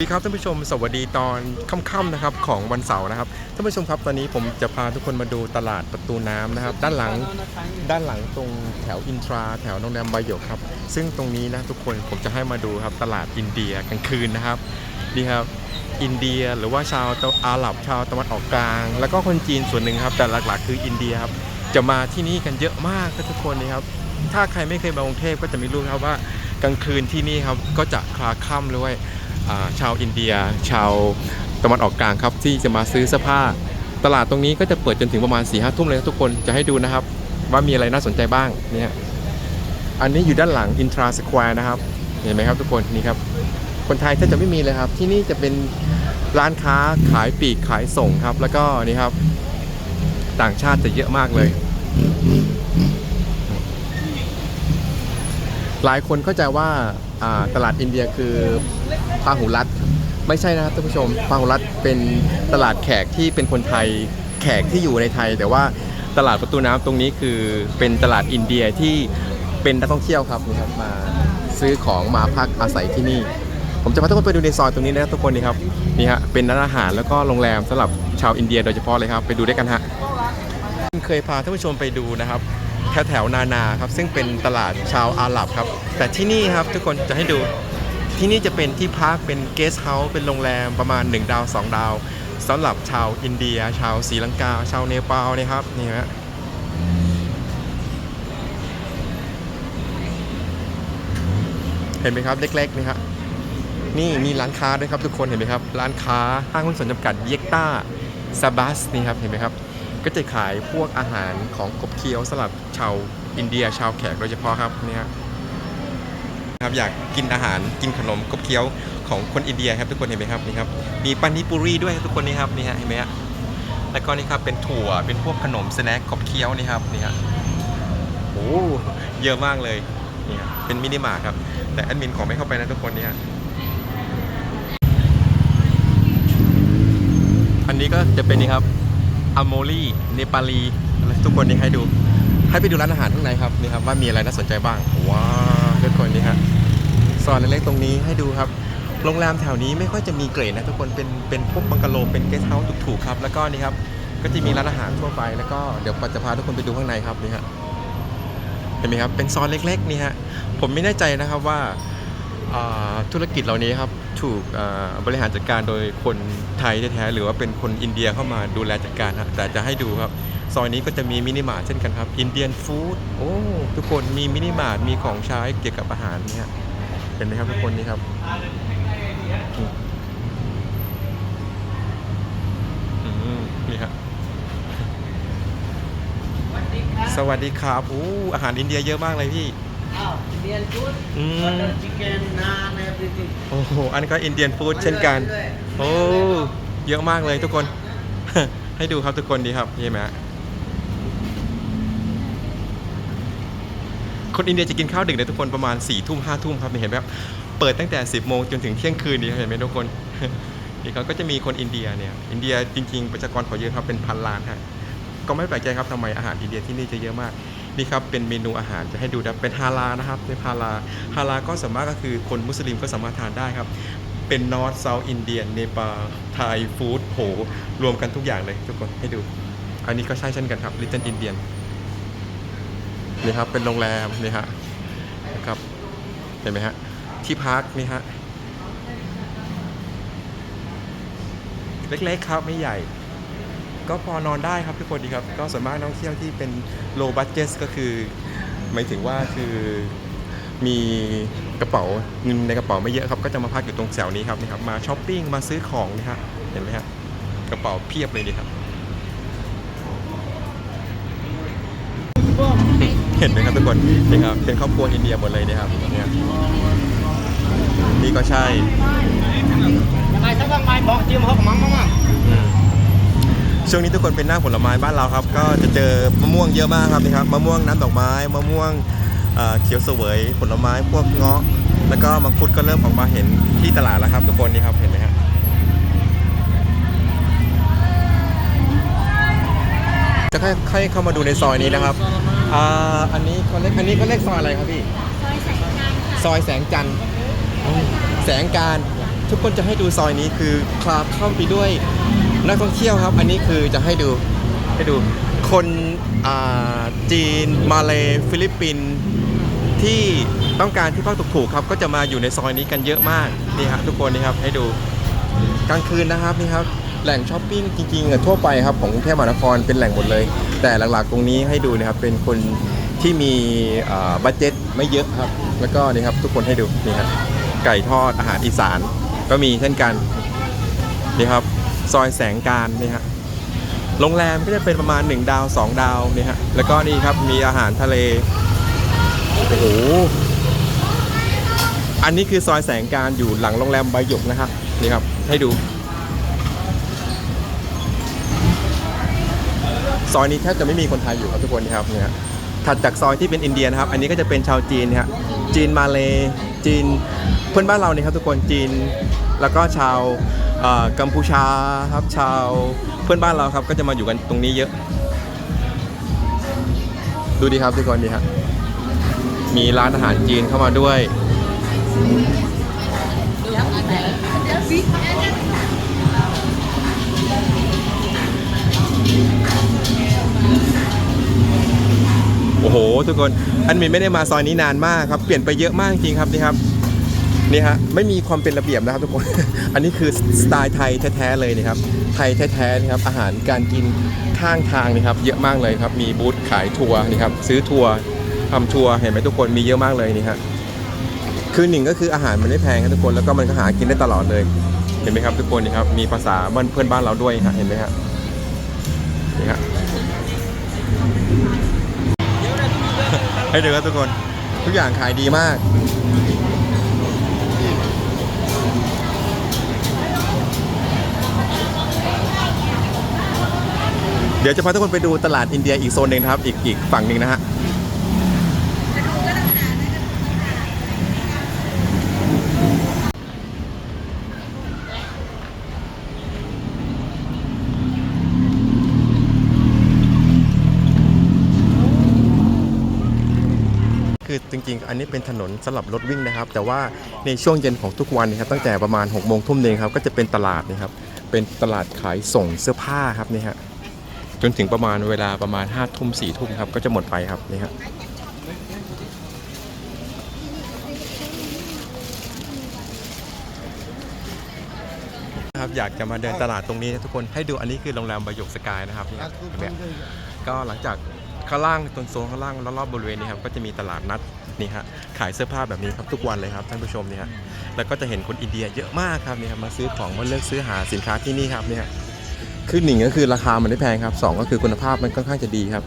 สวัสดีครับท่านผู้ชมสวัสดีตอนค่ำๆนะครับของวันเสาร์นะครับท่านผู้ชมครับตอนนี้ผมจะพาทุกคนมาดูตลาดประตูน้ำนะครับ ด้านหลังด้านหลังตรงแถวอินทรา แถวโรงแรมบายกครับ ซึ่งตรงนี้นะทุกคนผมจะให้มาดูครับตลาดอินเดียกลางคืนนะครับนี่ครับอินเดียหรือว่าชาวตะอาหรับชาวตะวันออกกลาง แล้วก็คนจีนส่วนหนึ่งครับ แต่หลักๆ คืออินเดียครับจะมาที่นี่กันเยอะมากทุกคนนี่ครับถ้าใครไม่เคยมากรุงเทพก็จะไม่รู้ครับว่ากลางคืนที่นี่ครับก็จะคลาค่ำด้วย ชาวอินเดีย ชาวตะวันออกกลางครับที่จะมาซื้อเสื้อผ้า ตลาดตรงนี้ก็จะเปิดจนถึงประมาณ4ี่ห้าทุ่มเลยทุกคนจะให้ดูนะครับ ว่ามีอะไรน่าสนใจบ้างเนี่ยอันนี้อยู่ด้านหลังอินทราสแควร์นะครับเห็นไหมครับทุกคนนี่ครับคนไทยแทบจะไม่มีเลยครับ ที่นี่จะเป็นร้านค้าขายปีกขายส่งครับ แล้วก็นี่ครับ ต่างชาติจะเยอะมากเลย หลายคนเข้าใจว่า ตลาดอินเดียคือพาหุรัตไม่ใช่นะครับท่านผู้ชมพาหุรัตเป็นตลาดแขกที่เป็นคนไทยแขกที่อยู่ในไทย แต่ว่าตลาดประตูน้ำตรงนี้คือเป็นตลาดอินเดียที่เป็นนักท่องเที่ยวครับนี่ครับมาซื้อของมาพักอาศัยที่นี่ ผมจะพาทุกคนไปดูในซอยตรงนี้นะทุกคนนี่ครับนี่ฮะเป็นร้านอาหารแล้วก็โรงแรมสำหรับชาวอินเดียโดยเฉพาะเลยครับไปดูด้วยกันฮะเคยพาท่านผู้ชมไปดูนะครับ แถวแถวๆนานาครับซึ่งเป็นตลาดชาวอาหรับครับ แต่ที่นี่ครับทุกคนจะให้ดูที่นี่จะเป็นที่พักเป็นเกสต์เฮาส์เป็นโรงแรมประมาณ 1 ดาว 2 ดาวสำหรับชาวอินเดีย ชาวศรีลังกา ชาวเนปาลนะครับนี่ฮะเห็นไหมครับเล็กๆนี่ครับนี่มีร้านค้าด้วยครับทุกคนเห็นไหมครับ ร้านค้าห้างหุ้นส่วนจำกัดเยกต้าซาบัสนี่ครับเห็นไหมครับ ก็จะขายพวกอาหารของกบเคี้ยวสำหรับชาวอินเดียชาวแขกโดยเฉพาะครับนี่ฮะครับอยากกินอาหารกินขนมกบเคี้ยวของคนอินเดียครับทุกคนเห็นไหมครับนี่ครับมีปานิปุรีด้วยทุกคนนี่ครับนี่ฮะเห็นไหมฮะแล้วก็นี่ครับเป็นถั่วเป็นพวกขนมสแน็คกบเคี้ยวนี่ครับนี่ฮะโอ้เยอะมากเลยนี่ครับเป็นมินิมาร์ทครับ แต่แอดมินขอไม่เข้าไปนะทุกคนนี่ฮะอันนี้ก็จะเป็นนี่ครับ อโมลีเนปาลีทุกคนนี่ให้ดู ให้ไปดูร้านอาหารข้างในครับนี่ครับว่ามีอะไรน่าสนใจบ้างว้าวทุกคนนี่ฮะซอยเล็กๆตรงนี้ให้ดูครับโรงแรมแถวนี้ไม่ค่อยจะมีเกรดนะทุกคนเป็นเป็นพวกบังกะโลเป็นเกสต์เฮาส์ถูกๆครับแล้วก็นี่ครับก็จะมีร้านอาหารทั่วไปแล้วก็เดี๋ยวปัจจะพาทุกคนไปดูข้างในครับนี่ฮะเห็นไหมครับเป็นซอยเล็กๆนี่ฮะผมไม่แน่ใจนะครับว่าอ่าธุรกิจเหล่านี้ครับ ถูกบริหารจัดการโดยคนไทยแท้ๆหรือว่าเป็นคนอินเดียเข้ามาดูแลจัดการครับแต่จะให้ดูครับ ซอยนี้ก็จะมีมินิมาร์ทเช่นกันครับอินเดียนฟู้ดโอ้ทุกคนมีมินิมาร์ทมีของใช้เกี่ยวกับอาหารเนี่ยเห็นไหมครับทุกคนนี่ครับนี่ครับสวัสดีครับอู้อาหารอินเดียเยอะมากเลยพี่ Oh, Indian food, Mm. butter chicken, naan, everything. โอ้โห อันนี้ก็อินเดียนฟู้ดเช่นกัน โอ้ เยอะมากเลยทุกคน ให้ดูครับทุกคนดีครับเห็นไหมฮะคนอินเดียจะกินข้าวดึกเนี่ยทุกคนประมาณ4ี่ทุ่มห้าทุ่มครับเห็นไหมครับเปิดตั้งแต่ 10บโมงจนถึงเที่ยงคืนนี่เห็นไหมทุกคนนี่เขาก็จะมีคนอินเดียเนี่ยอินเดียจริงๆประชากรเขาเยอะครับเป็นพันล้านฮะก็ไม่แปลกใจครับทำไมอาหารอินเดียที่นี่จะเยอะมาก นี่ครับเป็นเมนูอาหารจะให้ดูนะเป็นฮาลานะครับเป็นฮาลาฮาลาก็สามารถก็คือคนมุสลิมก็สามารถทานได้ครับ เป็นนอร์ทเซาท์อินเดียนเนปาลไทยฟู้ดโหรวมกันทุกอย่างเลยทุกคนให้ดู อันนี้ก็ใช่เช่นกันครับลิตเติ้ลอินเดียนนี่ครับเป็นโรงแรมนี่ฮะนะครับเห็นไหมฮะที่พักนี่ฮะเล็กๆครับไม่ใหญ่ ก็พอนอนได้ครับทุกคนดีครับ ก็ส่วนมากนักท่องเที่ยวที่เป็น low budget ก็คือหมายถึงว่าคือมีกระเป๋าเงินในกระเป๋าไม่เยอะครับก็จะมาพักอยู่ตรงแถวนี้ครับนี่ครับมาช้อปปิ้งมาซื้อของนี่ฮะเห็นไหมฮะกระเป๋าเพียบเลยนี่ครับ เห็นไหมครับทุกคนนี่ครับเป็นครอบครัวอินเดียหมดเลยนี่ครับเนี่ยนี่ก็ใช่ยังไงถ้าว่างไม้บอกจิ้มเขาของมั้งมั้ง ช่วงนี้ทุกคนเป็นหน้าผลไม้บ้านเราครับ ก็จะเจอมะม่วงเยอะมากครับนี่ครับมะม่วงน้ำดอกไม้มะม่วงเเขียวเสวยผลไม้พวกเงาะ แล้วก็มังคุดก็เริ่มออกมาเห็นที่ตลาดแล้วครับทุกคนนี่ครับเห็นไหมครับจะค่อยๆเข้ามาดูในซอยนี้นะครับอ่าอันนี้เขาเรียกอันนี้เขาเรียกซอยอะไรครับพี่ซอยแสงจันทร์ค่ะซอยแสงจันแสงการทุกคนจะให้ดูซอยนี้คือคลาเข้าไปด้วย นักท่องเที่ยวครับ อันนี้คือจะให้ดูให้ดูคนอ่าจีนมาเลฟิลิปปินส์ที่ต้องการที่พักถูกๆครับ ก็จะมาอยู่ในซอยนี้กันเยอะมากนี่ฮะทุกคนนี่ครับให้ดูกลางคืนนะครับนี่ครับแหล่งช้อปปิ้งจริงๆอะทั่วไปครับของกรุงเทพมหานครเป็นแหล่งหมดเลย แต่หลักๆตรงนี้ให้ดูนะครับเป็นคนที่มีบัตเจ็ตไม่เยอะครับ แล้วก็นี่ครับทุกคนให้ดูนี่ครับไก่ทอดอาหารอีสานก็มีเช่นกันนี่ครับ ซอยแสงการนี่ฮะโรงแรมก็จะเป็นประมาณ 1 ดาว 2 ดาวนี่ฮะแล้วก็นี่ครับมีอาหารทะเลโอ้โหอันนี้คือซอยแสงการอยู่หลังโรงแรมใบหยกนะครับนี่ครับให้ดู ซอยนี้แทบจะไม่มีคนไทยอยู่ครับทุกคนนะครับเนี่ยถัดจากซอยที่เป็นอินเดียนะครับ อันนี้ก็จะเป็นชาวจีนนะฮะจีนมาเลจีนเพื่อนบ้านเราเนี่ยครับทุกคนจีนแล้วก็ชาว กัมพูชาครับชาวเพื่อนบ้านเราครับ ก็จะมาอยู่กันตรงนี้เยอะ ดูดีครับทุกคนดีฮะมีร้านอาหารจีนเข้ามาด้วยโอ้โห ทุกคนอันมินไม่ได้มาซอยนี้นานมากครับ เปลี่ยนไปเยอะมากจริงครับนี่ครับ นี่ฮะไม่มีความเป็นระเบียบนะครับทุกคน อันนี้คือสไตล์ไทยแท้ๆเลยนะครับ ไทยแท้ๆนะครับอาหารการกินข้างทางนี่ครับ เยอะมากเลยครับ มีบูธขายทัวร์นี่ครับซื้อทัวร์ทำทัวร์เห็นไหมทุกคนมีเยอะมากเลยนี่ฮะคือหนึ่งก็คืออาหารมันไม่แพงครับทุกคนแล้วก็มันก็หากินได้ตลอดเลย เห็นไหมครับทุกคนนี่ครับมีภาษาบ้านเพื่อนบ้านเราด้วยฮะเห็นไหมฮะนี่ฮะให้ดูครับทุกคนทุกอย่างขายดีมาก เดี๋ยวจะพาทุกคนไปดูตลาดอินเดียอีกโซนหนึ่งนะครับ อีกอีกฝั่งหนึ่งนะฮะคือจริงๆ อันนี้เป็นถนนสำหรับรถวิ่งนะครับ แต่ว่าในช่วงเย็นของทุกวันนะครับตั้งแต่ประมาณ6กโมงทุ่มเองครับก็จะเป็นตลาดนะครับเป็นตลาดขายส่งเสื้อผ้าครับนี่ฮะ จนถึงประมาณเวลาประมาณ5้าทุ่มสี่ทุ่มครับ ก็จะหมดไปครับนี่ฮะครับอยากจะมาเดินตลาดตรงนี้นะทุกคนให้ดูอันนี้คือโรงแรมบายกสกายนะครับเนี่ยเนไหมก็หลังจากข้างล่างตรงโซนข้างล่างรอบๆบริเวณนี้ครับก็จะมีตลาดนัดนี่ฮะขายเสื้อผ้าแบบนี้ครับทุกวันเลยครับท่านผู้ชมนี่ฮะแล้วก็จะเห็นคนอินเดียเยอะมากครับนี่ครับมาซื้อของมาเลือกซื้อหาสินค้าที่นี่ครับเนี่ย คือหนึ่งก็คือราคามันไม่แพงครับสองก็คือคุณภาพมันค่อนข้างจะดีครับ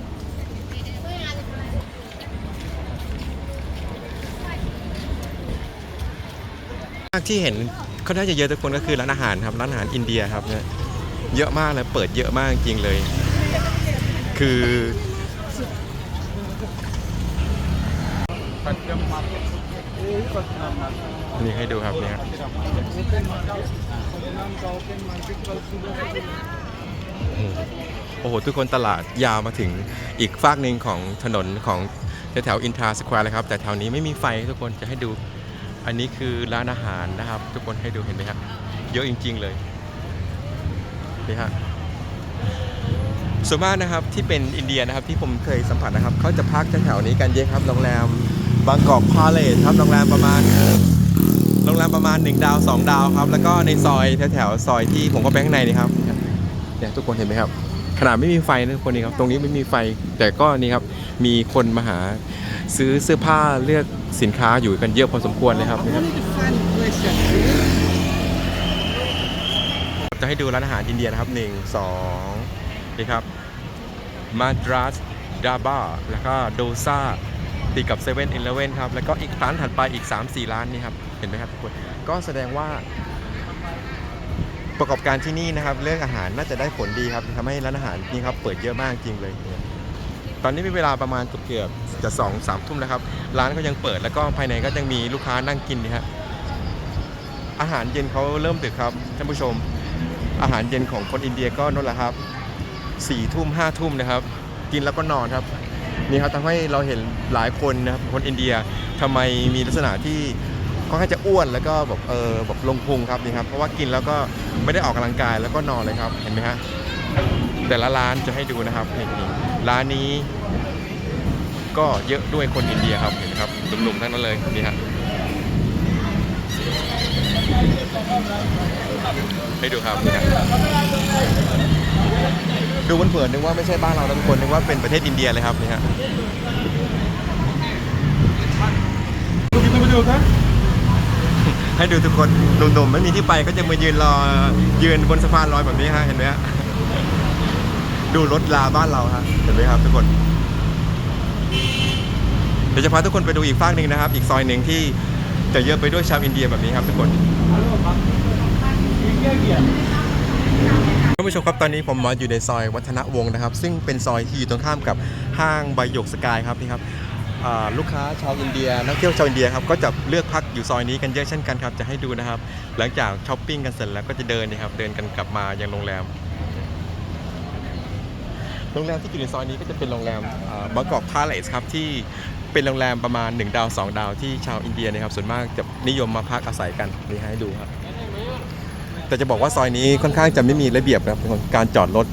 มากที่เห็นเขาน่าจะเยอะทุกคนก็คือร้านอาหารครับร้านอาหารอินเดียครับเนี่ยเยอะมากเลยเปิดเยอะมากจริงเลย คือนี่ให้ดูครับเนี่ย โอ้โห ทุกคนตลาดยาวมาถึงอีกฝากหนึ่งของถนนของแถวอินทราสแควร์เลยครับ แต่แถวนี้ไม่มีไฟทุกคนจะให้ดู อันนี้คือร้านอาหารนะครับ ทุกคนให้ดูเห็นไหมครับเยอะจริง ๆเลยนี่ฮะส่วนมากนะครับที่เป็นอินเดียนะครับที่ผมเคยสัมผัสนะครับเขาจะพักแถวๆนี้กันเยอะครับโรงแรมบางกอกพาเลทครับโรงแรมประมาณโรงแรมประมาณ 1 ดาว 2 ดาวครับ แล้วก็ในซอยแถวๆซอยที่ผมก็ไปข้างในนี่ครับ เนี่ยทุกคนเห็นไหมครับ ขนาดไม่มีไฟนะทุกคนนี่ครับ ตรงนี้ไม่มีไฟ แต่ก็นี่ครับ มีคนมาหาซื้อเสื้อผ้าเลือกสินค้าอยู่กันเยอะพอสมควรเลยครับนี่ครับจะให้ดูร้านอาหารอินเดียนะครับ1 2นี่ครับมาดรัสดาบาแล้วก็โดซาติดกับ7 e เ e ่ e อครับ แล้วก็อีกร้านถัดไปอีก 3-4 ร้านนี่ครับ เห็นไหมครับทุกคน ก็แสดงว่า ประกอบการที่นี่นะครับ เรื่องอาหารน่าจะได้ผลดีครับทำให้ร้านอาหารนี่ครับเปิดเยอะมากจริงเลย ตอนนี้มีเวลาประมาณเกือบจะสองสามทุ่มแล้วครับ ร้านก็ยังเปิดแล้วก็ภายในก็ยังมีลูกค้านั่งกินนี่ฮะอาหารเย็นเขาเริ่มดึกครับท่านผู้ชม อาหารเย็นของคนอินเดียก็นั่นแหละครับสี่ทุ่มห้าทุ่มนะครับ กินแล้วก็นอนครับนี่ครับทำให้เราเห็นหลายคนนะครับคนอินเดียทำไมมีลักษณะที่ ค่อนข้างจะอ้วนแล้วก็แบบเออแบบลงพุงครับนี่ครับเพราะว่ากินแล้วก็ไม่ได้ออกกำลังกายแล้วก็นอนเลยครับเห็นไหมฮะแต่ละร้านจะให้ดูนะครับนี่นี่ร้านนี้ ก็เยอะด้วยคนอินเดียครับเห็นไหมครับหนุ่มๆทั้งนั้นเลยนี่ฮะให้ดูครับนี่ฮะดูเผินๆนึกว่าไม่ใช่บ้านเราทุกคนนึกว่าเป็นประเทศอินเดียเลยครับนี่ฮะ ให้ดูทุกคนหนุ่มๆไม่มีที่ไปก็จะมายืนรอยืนบนสะพานลอยแบบนี้ฮะเห็นไหมฮะดูรถลาบ้านเราฮะเห็นไหมครับทุกคนเดี๋ยวจะพาทุกคนไปดูอีกฝากหนึ่งนะครับ อีกซอยหนึ่งที่จะเยอะไปด้วยชาวอินเดียแบบนี้ครับทุกคนท่านผู้ชมครับตอนนี้ผมมาอยู่ในซอยวัฒนวงศ์นะครับ ซึ่งเป็นซอยที่อยู่ตรงข้ามกับห้างใบหยกสกายครับนี่ครับอ่า ลูกค้าชาวอินเดียนักเที่ยวชาวอินเดียครับก็จะเลือกพักอยู่ซอยนี้กันเยอะเช่นกันครับจะให้ดูนะครับ หลังจากช้อปปิ้งกันเสร็จแล้วก็จะเดินนะครับเดินกันกลับมายังโรงแรมโรงแรมที่อยู่ในซอยนี้ก็จะเป็นโรงแรมบางกอกพาเลสครับที่เป็นโรงแรมประมาณ 1 ดาว 2 ดาวที่ชาวอินเดียนะครับส่วนมากจะนิยมมาพักอาศัยกันนี่ให้ดูครับ แต่จะบอกว่าซอยนี้ค่อนข้างจะไม่มีระเบียบครับการจอดรถ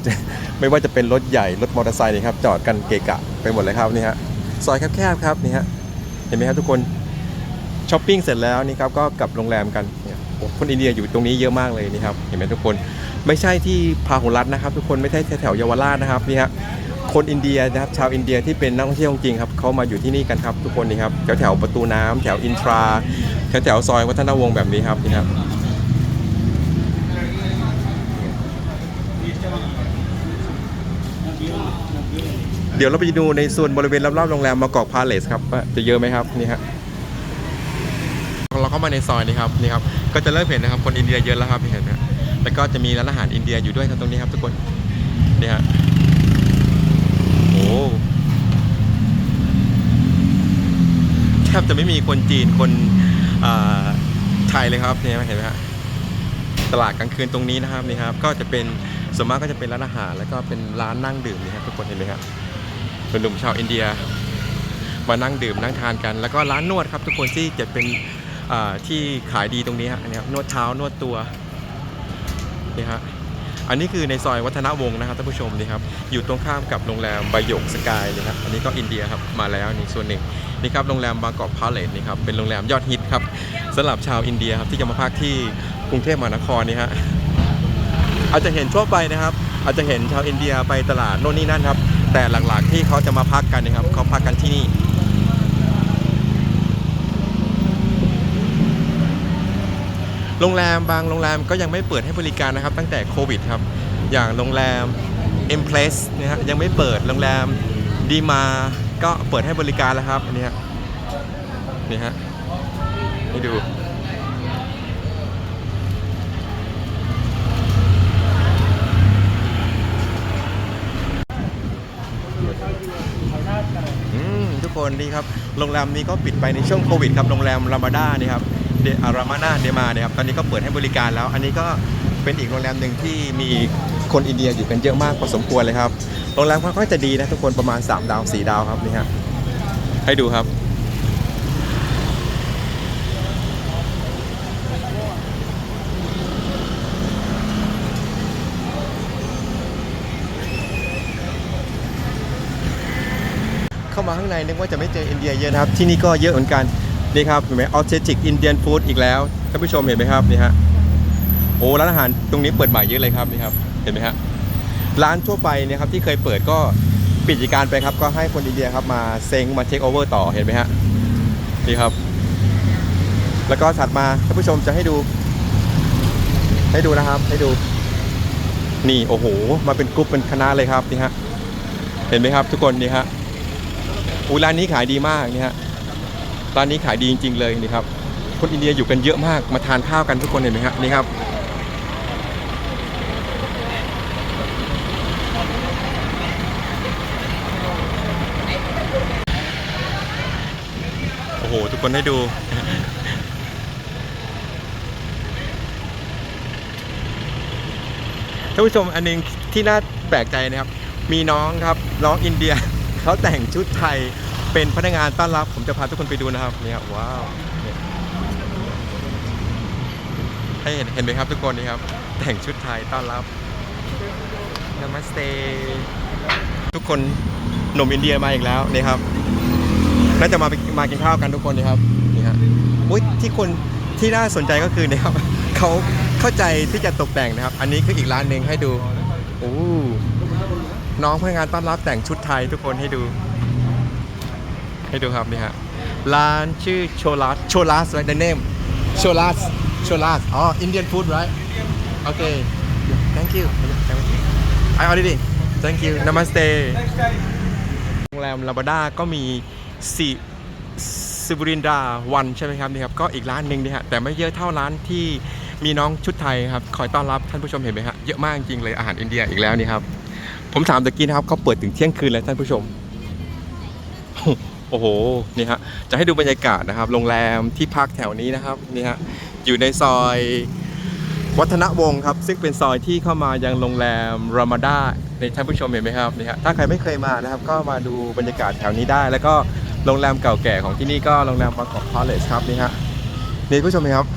ไม่ว่าจะเป็นรถใหญ่รถมอเตอร์ไซค์นี่ครับจอดกันเกะกะไปหมดเลยครับนี่ฮะ ซอยแคบๆครับนี่ฮะเห็นไหมครับทุกคนช้อปปิ้งเสร็จแล้วนี่ครับก็กลับโรงแรมกันเนี่ยคนอินเดียอยู่ตรงนี้เยอะมากเลยนี่ครับเห็นไหมทุกคนไม่ใช่ที่พาหุรัตนะครับ ทุกคนไม่ใช่แถวเยาวราชนะครับนี่ฮะคนอินเดียนะครับชาวอินเดียที่เป็นนักท่องเที่ยวจริงครับเขามาอยู่ที่นี่กันครับทุกคนนี่ครับแถวแถวประตูน้ำแถวอินทราแถวแถวซอยวัฒนวงศ์แบบนี้ครับนี่ครับ เดี๋ยวเราไปดูในส่วนบริเวณรอบๆโรงแรมมากอกพาเลสครับว่าจะเยอะไหมครับนี่ฮะเราเข้ามาในซอยนี้ครับนี่ครับก็จะเริ่มเห็นนะครับคนอินเดียเยอะแล้วครับเห็นไหมแล้วก็จะมีร้านอาหารอินเดียอยู่ด้วยครับตรงนี้ครับทุกคนนี่ฮะโอ้แทบจะไม่มีคนจีนคนอ่าไทยเลยครับนี่เห็นไหมฮะตลาดกลางคืนตรงนี้นะครับนี่ครับ ก็จะเป็นส่วนมากก็จะเป็นร้านอาหารแล้วก็เป็นร้านนั่งดื่มนี่ครับทุกคนเห็นไหมครับ หนุ่มชาวอินเดีย มานั่งดื่มนั่งทานกัน แล้วก็ร้านนวดครับทุกคนที่จะเป็นที่ขายดีตรงนี้ฮะอันนี้ครับนวดเท้านวดตัวนี่ฮะอันนี้คือในซอยวัฒนวงศ์นะครับท่านผู้ชมนี่ครับอยู่ตรงข้ามกับโรงแรมบายกสกายเลยครับอันนี้ก็อินเดียครับมาแล้วนี่ส่วนหนึ่งนี่ครับโรงแรมบางกอกพาเลสนี่ครับเป็นโรงแรมยอดฮิตครับสำหรับชาวอินเดียครับที่จะมาพักที่กรุงเทพมหานครนี่ฮะอาจจะเห็นทั่วไปนะครับ อาจจะเห็นชาวอินเดียไปตลาดโน่นนี่นั่นครับ แต่หลักๆที่เขาจะมาพักกันนะครับเขาพักกันที่นี่โรงแรมบางโรงแรมก็ยังไม่เปิดให้บริการนะครับ ตั้งแต่โควิดครับ อย่างโรงแรม M Place นะฮะยังไม่เปิดโรงแรมดีมาก็เปิดให้บริการแล้วครับอันนี้ฮะนี่ฮะให้ดู อืมทุก คนดีครับโรงแรมนี้ก็ปิดไปในช่วงโควิดครับโรงแรมรามาดานี่ครับเดอารามานาเดมาเนี่ยครับตอนนี้ก็เปิดให้บริการแล้ว อันนี้ก็เป็นอีกโรงแรมหนึ่งที่มีคนอินเดียอยู่กันเยอะมากพอสมควรเลยครับโรงแรมค่อนข้างจะดีนะทุกคนประมาณ 3 ดาว 4 ดาวครับนี่ฮะให้ดูครับ มาข้างในนึกว่าจะไม่เจออินเดียเยอะนะครับ ที่นี่ก็เยอะเหมือนกันนี่ครับเห็นไหมออเทติกอินเดียนฟู้ดอีกแล้วท่านผู้ชมเห็นไหมครับนี่ฮะโอ้ร้านอาหารตรงนี้เปิดใหม่เยอะเลยครับนี่ครับเห็นไหมฮะร้านทั่วไปเนี่ยครับที่เคยเปิดก็ปิดกิจการไปครับก็ให้คนอินเดียครับมาเซ็งมาเทคโอเวอร์ต่อเห็นไหมฮะนี่ครับ แล้วก็ถัดมาท่านผู้ชมจะให้ดู ให้ดูนะครับให้ดูนี่โอ้โห มาเป็นกรุ๊ปเป็นคณะเลยครับนี่ฮะเห็นไหมครับทุกคนนี่ฮะ อูร้านนี้ขายดีมากนี่ฮะร้านนี้ขายดีจริง ๆ เลยนี่ครับ คนอินเดียอยู่กันเยอะมากมาทานข้าวกันทุกคนเห็นไหมฮะนี่ครับโอ้โหทุกคนให้ดูท่านผู้ชมอันหนึงที่น่าแปลกใจนะครับ มีน้องครับน้องอินเดีย เขาแต่งชุดไทยเป็นพนักงานต้อนรับ ผมจะพาทุกคนไปดูนะครับนี่ครับว้าวให้เห็นเห็นไหมครับทุกคนนี่ครับ แต่งชุดไทยต้อนรับนามัสเตทุกคนหนุ่มอินเดียมาอีกแล้วนี่ครับน่าจะมามากินข้าวกันทุกคนนี่ครับนี่ฮะอุ้ยที่คนที่น่าสนใจก็คือเนี่ยครับเขาเข้าใจที่จะตกแต่งนะครับ อันนี้คืออีกร้านหนึ่งให้ดูโอ้ น้องพนักงานต้อนรับแต่งชุดไทยทุกคนให้ดู ให้ดูครับนี่ฮะร้านชื่อโชลัสโชลัส right the name โชลัสโชลัสอ๋อ Indian food right okay thank you I already thank you namaste โรงแรมลาบาด้าก็มีสิซิบุรินดาวันใช่ไหมครับนี่ครับก็อีกร้านหนึ่งนี่ฮะแต่ไม่เยอะเท่าร้านที่มีน้องชุดไทยครับคอยต้อนรับท่านผู้ชมเห็นไหมฮะเยอะมากจริงเลยอาหารอินเดียอีกแล้วนี่ครับ ผมถามตะกี้นะครับเขาเปิดถึงเที่ยงคืนแล้วท่านผู้ชม โอ้โหนี่ฮะจะให้ดูบรรยากาศนะครับ โรงแรมที่พักแถวนี้นะครับนี่ฮะอยู่ในซอยวัฒนวงศ์ครับ ซึ่งเป็นซอยที่เข้ามายังโรงแรมรามาดาในท่านผู้ชมเห็นไหมครับนี่ฮะถ้าใครไม่เคยมานะครับ ก็มาดูบรรยากาศแถวนี้ได้ แล้วก็โรงแรมเก่าแก่ของที่นี่ก็โรงแรมบางกอกพาเลสครับนี่ฮะนี่ผู้ชมเห็นครับ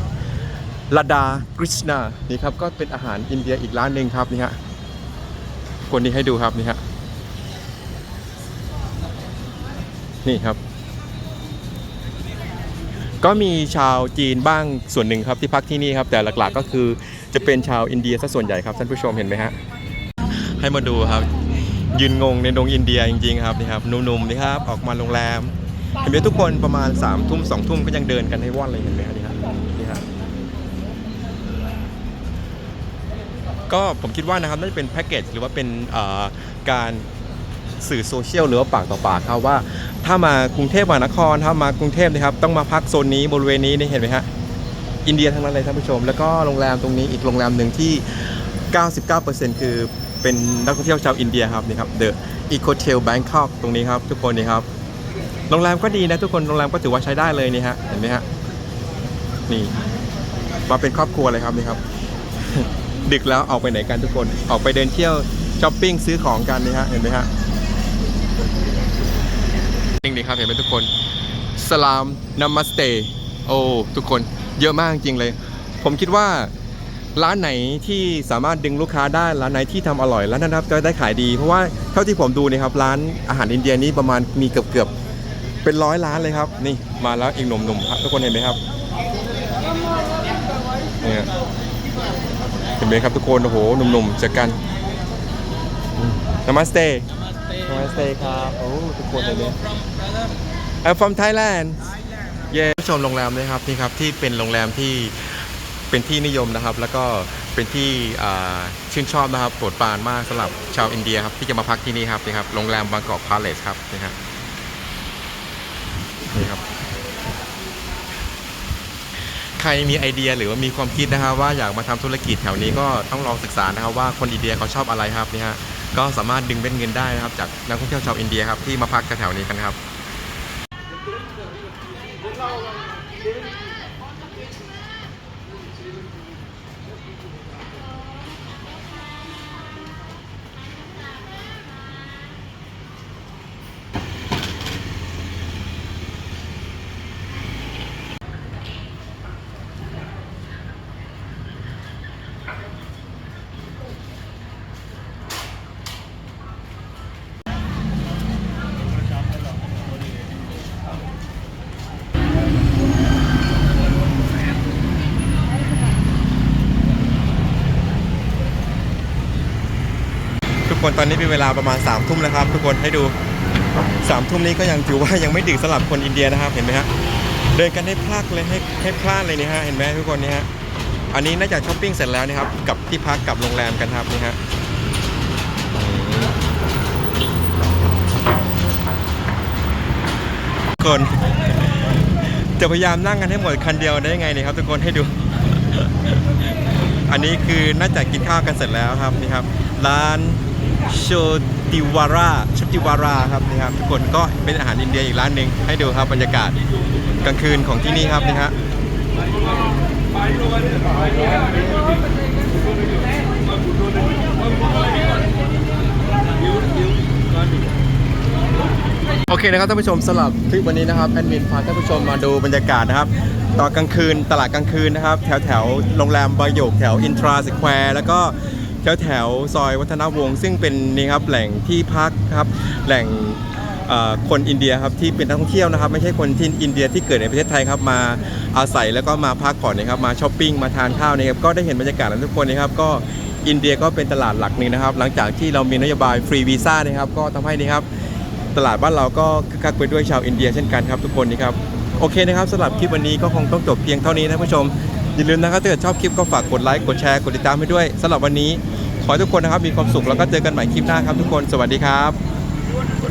ลาดากริชนานี่ครับก็เป็นอาหารอินเดียอีกร้านหนึ่งครับนี่ฮะ คนนี้ให้ดูครับนี่ฮะนี่ครับ ก็มีชาวจีนบ้างส่วนหนึ่งครับที่พักที่นี่ครับ แต่หลักๆก็คือจะเป็นชาวอินเดียซะส่วนใหญ่ครับท่านผู้ชมเห็นไหมฮะให้มาดูครับ ยืนงงในดงอินเดียจริงๆครับนี่ครับหนุ่มๆนี่ครับออกมาโรงแรมเห็นไหมทุกคนประมาณ3ามทุ่มสองทุ่มก็ยังเดินกันให้ว่อนเลยเห็นไหมครับ ก็ผมคิดว่านะครับน่าจะเป็นแพ็กเกจหรือว่าเป็นการสื่อโซเชียลหรือว่าปากต่อปากครับว่า ถ้ามากรุงเทพมหานครถ้ามากรุงเทพนะครับต้องมาพักโซนนี้บริเวณนี้นี่เห็นไหมฮะอินเดียทั้งนั้นเลยท่านผู้ชม แล้วก็โรงแรมตรงนี้อีกโรงแรมหนึ่งที่ 99%คือเป็นนักท่องเที่ยวชาวอินเดียครับนี่ครับ The Ecotel Bangkok ตรงนี้ครับทุกคนนี่ครับโรงแรมก็ดีนะทุกคนโรงแรมก็ถือว่าใช้ได้เลยนี่ฮะเห็นไหมฮะนี่มาเป็นครอบครัวเลยครับนี่ครับ ดึกแล้วออกไปไหนกันทุกคน ออกไปเดินเที่ยวช้อปปิ้งซื้อของกันนี่ฮะเห็นไหมฮะจริงดีครับเห็นไหมทุกคนสลามนามัสเตโอ้ทุกคนเยอะมากจริงเลย ผมคิดว่าร้านไหนที่สามารถดึงลูกค้าได้ร้านไหนที่ทำอร่อยร้านนั้นครับก็ได้ขายดี เพราะว่าเท่าที่ผมดูเนี่ยครับร้านอาหารอินเดียนี้ประมาณมีเกือบเกือบเป็นร้อยร้านเลยครับ นี่มาแล้วอีกหนุ่มๆครับทุกคนเห็นไหมครับเนี่ย ห็นไหมครับทุกคน โอ้โห หนุ่มๆเจอกันนามัสเต Namaste ครับ โอ้ ทุกคนเลยเนี่ย I'm from Thailand เย้ชมโรงแรมเลยครับ นี่ครับ ที่เป็นโรงแรมที่เป็นที่นิยมนะครับ แล้วก็เป็นที่อ่าชื่นชอบนะครับโปรดปรานมากสำหรับชาวอินเดียครับ ที่จะมาพักที่นี่ครับนี่ครับ โรงแรมบางกอกพาเลสครับนี่ครับนี่ครับ ใครมีไอเดียหรือว่ามีความคิดนะครับว่าอยากมาทำธุรกิจแถวนี้ก็ต้องลองศึกษานะครับว่าคนอินเดียเขาชอบอะไรครับนี่ฮะก็สามารถดึงเป็นเงินได้นะครับจากนักท่องเที่ยวชาวอินเดียครับที่มาพักแถวนี้กันครับ ทุกคนตอนนี้เป็นเวลาประมาณ3ามทุ่มแล้วครับ ทุกคนให้ดู3ามทุ่มนี้ก็ยังถือว่ายังไม่ดึกสำหรับคนอินเดียนะครับเห็นไหมฮะเดินกันให้พลาดเลยให้ให้พลาดเลยนี่ฮะเห็นไหมทุกคนนี่ฮะอันนี้น่าจะช้อปปิ้งเสร็จแล้วนะครับกับที่พักกับโรงแรมกันครับนี่ฮะทุกคนจะพยายามนั่งกันให้หมดคันเดียวได้ยังไงเนี่ยครับ ทุกคนให้ดู อันนี้คือน่าจะกินข้าวกันเสร็จแล้วครับนี่ครับ ร้าน โชติวาราชติวาราครับนี่ครับทุกคนก็เป็นอาหารอินเดียอีกร้านหนึ่งให้ดูครับบรรยากาศกลางคืนของที่นี่ครับนี่ฮะโอเคนะครับท่านผู้ชมสำหรับคลิปวันนี้นะครับแอดมินพาท่านผู้ชมมาดูบรรยากาศนะครับตอนกลางคืนตลาดกลางคืนนะครับ แถวแถวโรงแรมบายกแถวอินทราสแควร์แล้วก็ แถวแถวซอยวัฒนวงศ์ซึ่งเป็นนี่ครับแหล่งที่พักครับแหล่งคนอินเดียครับที่เป็นนักท่องเที่ยวนะครับ ไม่ใช่คนที่อินเดียที่เกิดในประเทศไทยครับมาอาศัยแล้วก็มาพักผ่อนนะครับมาช้อปปิ้งมาทานข้าวนะครับก็ได้เห็นบรรยากาศแล้วทุกคนนะครับก็อินเดียก็เป็นตลาดหลักหนึ่งนะครับ หลังจากที่เรามีนโยบายฟรีวีซ่านะครับ ก็ทำให้นี่ครับตลาดบ้านเราก็คึกคักไปด้วยชาวอินเดียเช่นกันครับทุกคนนี่ครับโอเคนะครับสำหรับคลิปวันนี้ก็คงต้องจบเพียงเท่านี้นะผู้ชม อย่าลืมนะครับถ้าเกิดชอบคลิปก็ฝากกดไลค์กดแชร์กดติดตามให้ด้วยสำหรับวันนี้ ขอให้ทุกคนนะครับมีความสุขแล้วก็เจอกันใหม่คลิปหน้าครับทุกคนสวัสดีครับ